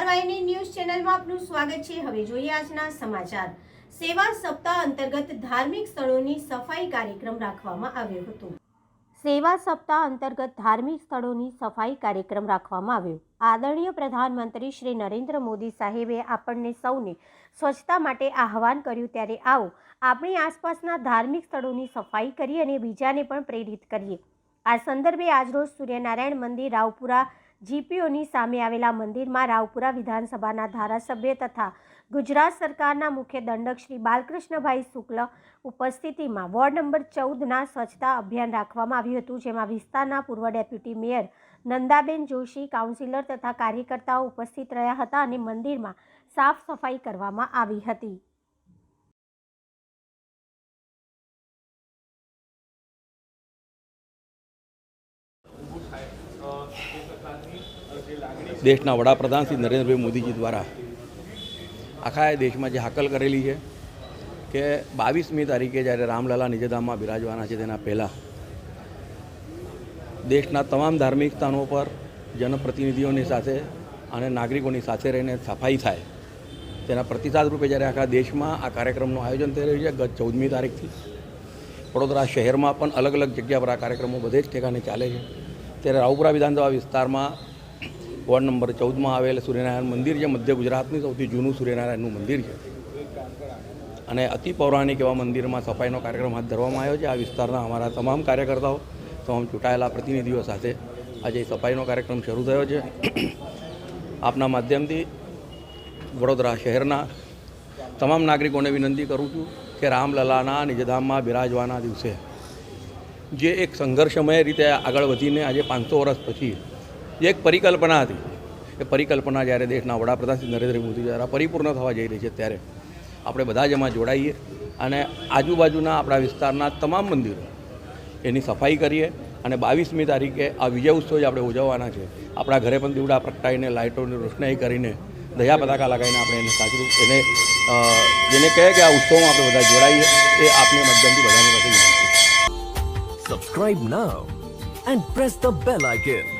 Star વાહિની news ચેનલમાં આપનું સ્વાગત છે. હવે જોઈએ આજના સમાચાર. સેવા સપ્તાહ અંતર્ગત ધાર્મિક સ્થળોની સફાઈ કાર્યક્રમ રાખવામાં આવ્યો હતો. સેવા સપ્તાહ અંતર્ગત ધાર્મિક સ્થળોની સફાઈ કાર્યક્રમ રાખવામાં આવ્યો. આદરણીય પ્રધાનમંત્રી શ્રી નરેન્દ્ર મોદી સાહેબે આપણને સૌને સ્વચ્છતા માટે આહવાન કર્યું, ત્યારે આવો આપણી આસપાસના ધાર્મિક સ્થળોની સફાઈ કરીએ અને બીજાને પણ પ્રેરિત કરીએ. આ સંદર્ભે આજરોજ સૂર્યનારાયણ મંદિર, રાવપુરા જીપીઓની સામે આવેલા મંદિરમાં રાવપુરા વિધાનસભાના ધારાસભ્ય તથા ગુજરાત સરકારના મુખ્ય દંડક શ્રી બાલકૃષ્ણભાઈ શુક્લ ઉપસ્થિતિમાં વોર્ડ નંબર ચૌદના સ્વચ્છતા અભિયાન રાખવામાં આવ્યું હતું, જેમાં વિસ્તારના પૂર્વ deputy mayor Nandaben Joshi, councillor તથા કાર્યકર્તાઓ ઉપસ્થિત રહ્યા હતા અને મંદિરમાં સાફ સફાઈ કરવામાં આવી હતી. દેશના વડાપ્રધાન શ્રી નરેન્દ્રભાઈ મોદીજી દ્વારા આખા દેશમાં જે હાકલ કરેલી છે કે બાવીસમી તારીખે જ્યારે રામલાલા નિજધામમાં બિરાજવાના છે તેના પહેલાં દેશના તમામ ધાર્મિક સ્થાનો પર જનપ્રતિનિધિઓની સાથે અને નાગરિકોની સાથે રહીને સફાઈ થાય તેના પ્રતિસાદ રૂપે જ્યારે આખા દેશમાં આ કાર્યક્રમનું આયોજન થઈ રહ્યું છે, ગત ચૌદમી તારીખથી વડોદરા શહેરમાં પણ અલગ અલગ જગ્યા પર આ કાર્યક્રમો બધે જ ઠેકાને ચાલે છે. ત્યારે રાવપુરા વિધાનસભા વિસ્તારમાં વોર્ડ નંબર ચૌદમાં આવેલ સૂર્યનારાયણ મંદિર છે, મધ્ય ગુજરાતનું સૌથી જૂનું સૂર્યનારાયણનું મંદિર છે. અને અતિ પૌરાણિક એવા મંદિરમાં સફાઈનો કાર્યક્રમ હાથ ધરવામાં આવ્યો છે. આ વિસ્તારના અમારા તમામ કાર્યકર્તાઓ, તમામ ચૂંટાયેલા પ્રતિનિધિઓ સાથે આજે સફાઈનો કાર્યક્રમ શરૂ થયો છે. આપના માધ્યમથી વડોદરા શહેરના તમામ નાગરિકોને વિનંતી કરું છું કે રામલલાના નિજધામમાં બિરાજવાના દિવસે જે એક સંઘર્ષમય રીતે આગળ વધીને આજે પાંચસો વર્ષ પછી જે એક પરિકલ્પના હતી એ પરિકલ્પના જ્યારે દેશના વડાપ્રધાન શ્રી નરેન્દ્ર મોદી દ્વારા પરિપૂર્ણ થવા જઈ રહી છે ત્યારે આપણે બધા જ એમાં જોડાઈએ અને આજુબાજુના આપણા વિસ્તારના તમામ મંદિરો એની સફાઈ કરીએ અને બાવીસમી તારીખે આ વિજય ઉત્સવ જે આપણે ઉજવવાના છે આપણા ઘરે પણ દીવડા પ્રગટાવીને, લાઇટોની રોશનાઈ કરીને, દયા પતાકા લગાવીને આપણે એને સાચું એને જેને કહે કે આ ઉત્સવમાં આપણે બધા જોડાઈએ, એ આપને માધ્યમથી બધાની પાસે subscribe now and press the bell icon.